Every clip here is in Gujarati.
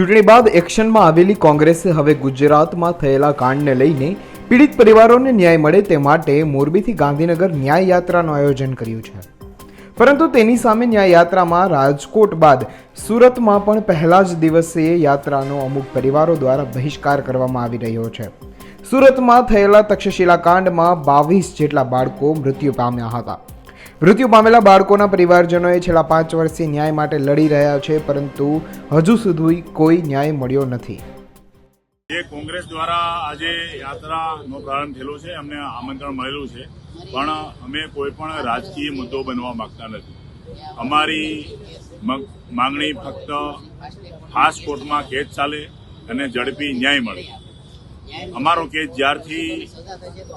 ચૂંટણી બાદ એક્શનમાં આવેલી કોંગ્રેસે હવે ગુજરાતમાં થયેલા કાંડને લઈને પીડિત પરિવારોને ન્યાય મળે તે માટે મોરબીથી ગાંધીનગર ન્યાય યાત્રાનું આયોજન કર્યું છે. પરંતુ તેની સામે ન્યાય યાત્રામાં રાજકોટ બાદ સુરતમાં પણ પહેલા જ દિવસે યાત્રાનો અમુક પરિવારો દ્વારા બહિષ્કાર કરવામાં આવી રહ્યો છે. સુરતમાં થયેલા તક્ષશિલા કાંડમાં બાવીસ જેટલા બાળકો મૃત્યુ પામ્યા હતા. મૃત્યુ પામેલા બાળકોના પરિવારજનોએ છેલ્લા પાંચ વર્ષથી ન્યાય માટે લડી રહ્યા છે, પરંતુ હજુ સુધી કોઈ ન્યાય મળ્યો નથી. જે કોંગ્રેસ દ્વારા આજે યાત્રાનો પ્રારંભ થયેલો છે, અમને આમંત્રણ મળેલું છે, પણ અમે કોઈ પણ રાજકીય મુદ્દો બનવા માંગતા નથી. અમારી માંગણી ફક્ત ખાસ કોર્ટમાં કેસ ચાલે અને ઝડપી ન્યાય મળે. અમારો કેસ જ્યારથી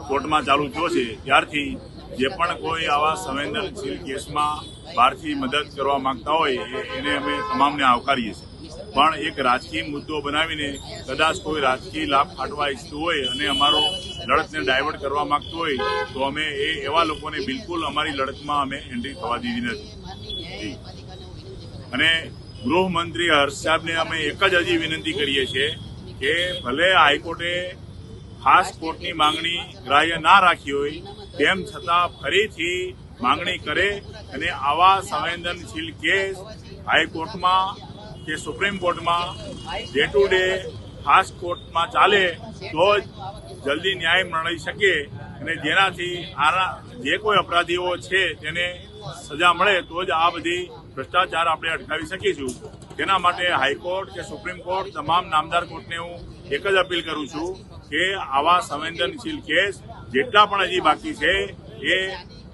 કોર્ટમાં ચાલુ થયો છે, ત્યારથી જે પણ કોઈ આવા સંવેદનશીલ કેસમાં બહારથી મદદ કરવા માંગતા હોય એને અમે તમામને આવકારીએ છીએ. પણ એક રાજકીય મુદ્દો બનાવીને કદાચ કોઈ રાજકીય લાભ ફાટવા ઈચ્છતું હોય અને અમારો લડતને ડાયવર્ટ કરવા માંગતું હોય, તો અમે એ એવા લોકોને બિલકુલ અમારી લડતમાં અમે એન્ટ્રી થવા દીધી નથી. અને ગૃહમંત્રી હર્ષ સાહેબને અમે એક જ હજી વિનંતી કરીએ છીએ કે ભલે હાઈકોર્ટે ખાસ કોર્ટની માંગણી ગ્રાહ્ય ના રાખી હોય, તેમ છતાં ફરીથી માંગણી કરે અને આવા સંવેદનશીલ કેસ હાઈકોર્ટમાં કે સુપ્રીમ કોર્ટમાં ડે ટુ ડે ફાસ્ટ કોર્ટમાં ચાલે, તો જ જલ્દી ન્યાય મળી શકે અને જેનાથી આના જે કોઈ અપરાધીઓ છે તેને સજા મળે, તો જ આ બધી ભ્રષ્ટાચાર આપણે અટકાવી શકીશું. તેના માટે હાઈકોર્ટ કે સુપ્રીમ કોર્ટ, તમામ નામદાર કોર્ટને હું એક જ અપીલ કરું છું કે આવા સંવેદનશીલ કેસ જેટલા પણ હજી બાકી છે, એ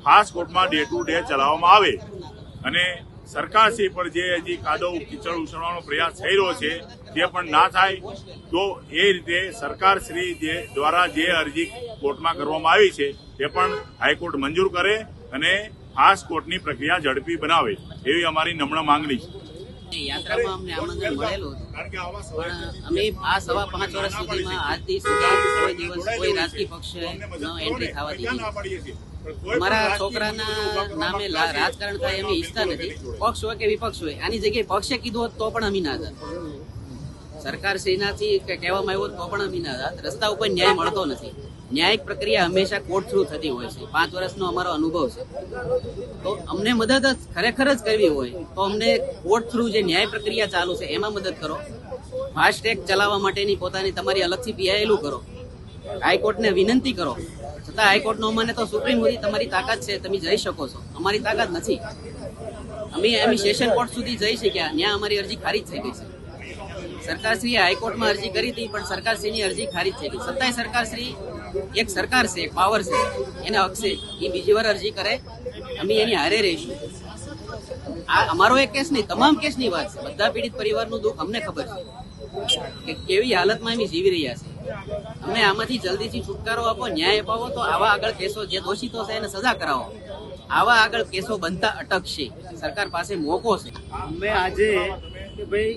ખાસ કોર્ટમાં ડે ટુ ડે ચલાવવામાં આવે. અને સરકારશ્રી પર જે હજી કાદવ, કીચડ ઉછળવાનો પ્રયાસ થઈ રહ્યો છે, તે પણ ના થાય, તો એ રીતે સરકારશ્રી જે દ્વારા જે અરજી કોર્ટમાં કરવામાં આવી છે, તે પણ હાઈકોર્ટ મંજૂર કરે અને ખાસ કોર્ટની પ્રક્રિયા ઝડપી બનાવે, એવી અમારી નમ્ર માંગણી છે. યાત્રામાં અમને આમંત્રણ મળેલું હતું. પણ અમે આ સવા પાંચ વર્ષ સુધીમાં આજથી સુધી કોઈ દિવસ કોઈ રાજકીય પક્ષે ન એન્ટ્રી થવા દીધી. અમારા છોકરાના નામે રાજકારણ થાય અમે ઈચ્છતા નથી. પક્ષ હોય કે વિપક્ષ હોય આની જગ્યાએ પક્ષે કીધું હોત તો પણ અમે ના જાત સરકાર શ્રીનાથી કહેવામાં આવ્યું તો પણ અમીનાદાત રસ્તા ઉપર ન્યાય મળતો નથી. ન્યાયિક પ્રક્રિયા હંમેશા કોર્ટ થ્રુ થતી હોય છે. પાંચ વર્ષનો અમારો અનુભવ છે. તો અમને મદદ ખરેખર જ કરવી હોય તો અમને કોર્ટ થ્રુ જે ન્યાય પ્રક્રિયા ચાલુ છે એમાં મદદ કરો. ફાસ્ટેગ ચલાવવા માટેની પોતાની તમારી અલગથી પીઆઈએલું કરો. હાઈકોર્ટને વિનંતી કરો. છતાં હાઈકોર્ટનો અમને તો સુપ્રીમ સુધી તમારી તાકાત છે, તમે જઈ શકો છો. અમારી તાકાત નથી. અમે એમ સેશન કોર્ટ સુધી જઈ શક્યા ત્યાં અમારી અરજી ખારીજ થઈ ગઈ છે. સરકારશ્રીએ હાઈકોર્ટમાં અરજી કરી હતી, પણ સરકારશ્રીની અરજી ખારીજ થઈ ગઈ. સરકારશ્રી, એક સરકાર છે એક પાવર છે, એને હકશે એ બીજી વાર અરજી કરે, અમે એની હારે રહીશું. આ અમારો એક કેસ નહીં, તમામ કેસની વાત છે. બધા પીડિત પરિવારનું દુઃખ અમને ખબર છે કે કેવી હાલતમાં અમે જીવી રહ્યા છે અમે આમાંથી જલ્દીથી છુટકારો આપો, ન્યાય અપાવો, તો આવા આગળ કેસો જે દોષિતો છે એને સજા કરાવો. આવા આગળ કેસો બનતા અટકશે. સરકાર પાસે મોકો છે. અમે આજે ભાઈ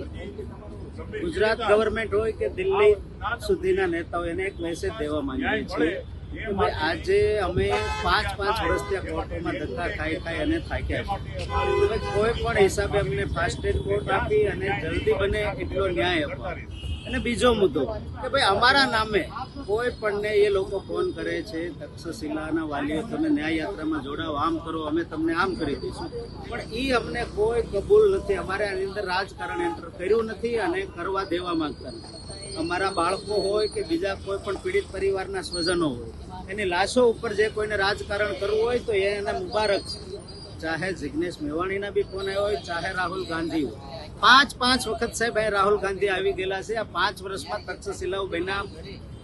ગુજરાત ગવર્મેન્ટ હોય કે દિલ્હી સુધીના નેતાઓ એને એક મેસેજ દેવા માંગીએ છીએ કે આજે અમે પાંચ પાંચ વર્ષથી આ કોર્ટોમાં ધક્કા ખાઈ ખાઈ અને થાક્યા છે કોઈ પણ હિસાબે અમને ફાસ્ટ કોર્ટ આપી અને જલ્દી બને એટલો ન્યાય અપાવે અને બીજો મુદ્દો કે ભાઈ અમારા નામે કોઈ પણને એ લોકો ફોન કરે છે, તક્ષશિલાના વાલીઓ, તમે ન્યાય યાત્રામાં જોડાઓ, આમ કરો, અમે તમને આમ કરી દઈશું. પણ એ અમને કોઈ કબૂલ નથી. અમારે આની અંદર રાજકારણ એન્ટર કર્યું નથી અને કરવા દેવા માંગતા નથી. અમારા બાળકો હોય કે બીજા કોઈ પણ પીડિત પરિવારના સ્વજનો હોય, એની લાશો ઉપર જે કોઈને રાજકારણ કરવું હોય તો એને મુબારક છે. ચાહે જિગ્નેશ મેવાણીના બી ફોન આવ્યો હોય, ચાહે રાહુલ ગાંધી હોય. પાંચ પાંચ વખત સાહેબ અહીં રાહુલ ગાંધી આવી ગયેલા છે. આ પાંચ વર્ષમાં તક્ષશિલાઓ બન્યા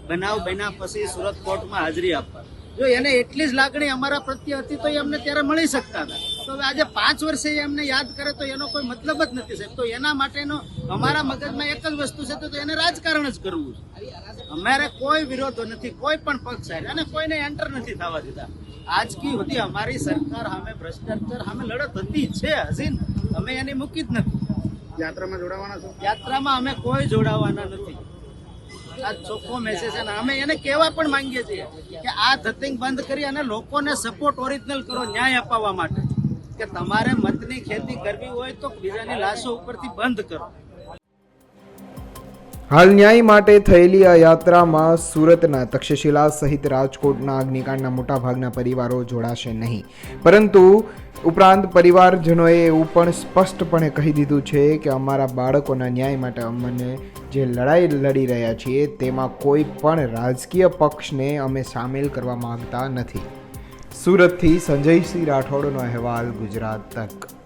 બનાવ બન્યા પછી સુરત કોર્ટમાં હાજરી આપવા. જો એને એટલી જ લાગણી અમારા પ્રત્યે હતી તો એ અમને ત્યારે મળી શકતા હતા. તો હવે આજે પાંચ વર્ષે એ અમને યાદ કરે તો એનો કોઈ મતલબ જ નથી સાહેબ. તો એના માટેનો અમારા મગજમાં એક જ વસ્તુ છે તો એને રાજકારણ જ કરવું છે. અમારે કોઈ વિરોધો નથી, કોઈ પણ પક્ષ સાહેબ. અને કોઈને એન્ટર નથી થવા દીધા. આજકી સુધી અમારી સરકાર સામે ભ્રષ્ટાચાર સામે લડત હતી છે, હજી અમે એને મૂકી જ નથી. યાત્રામાં જોડાવાના છો? યાત્રામાં અમે કોઈ જોડાવાના નથી. આ ચોખ્ખો મેસેજ છે અમે એને કહેવા પણ માંગીએ છીએ કે આ ધતિંગ બંધ કરી અને લોકોને સપોર્ટ ઓરિજિનલ કરો, ન્યાય અપાવવા માટે. કે તમારે મતની ખેતી કરવી હોય તો બીજાની લાશો ઉપરથી બંધ કરો. હાલ ન્યાય માટે થયેલી આ યાત્રામાં સુરતના તક્ષશિલા સહિત રાજકોટના અગ્નિકાંડના મોટાભાગના પરિવારો જોડાશે નહીં. પરંતુ ઉપરાંત પરિવારજનોએ એવું પણ સ્પષ્ટપણે કહી દીધું છે કે અમારા બાળકોના ન્યાય માટે અમને જે લડાઈ લડી રહ્યા છીએ તેમાં કોઈ પણ રાજકીય પક્ષને અમે સામેલ કરવા માંગતા નથી. સુરતથી સંજયસિંહ રાઠોડનો અહેવાલ ગુજરાત તક.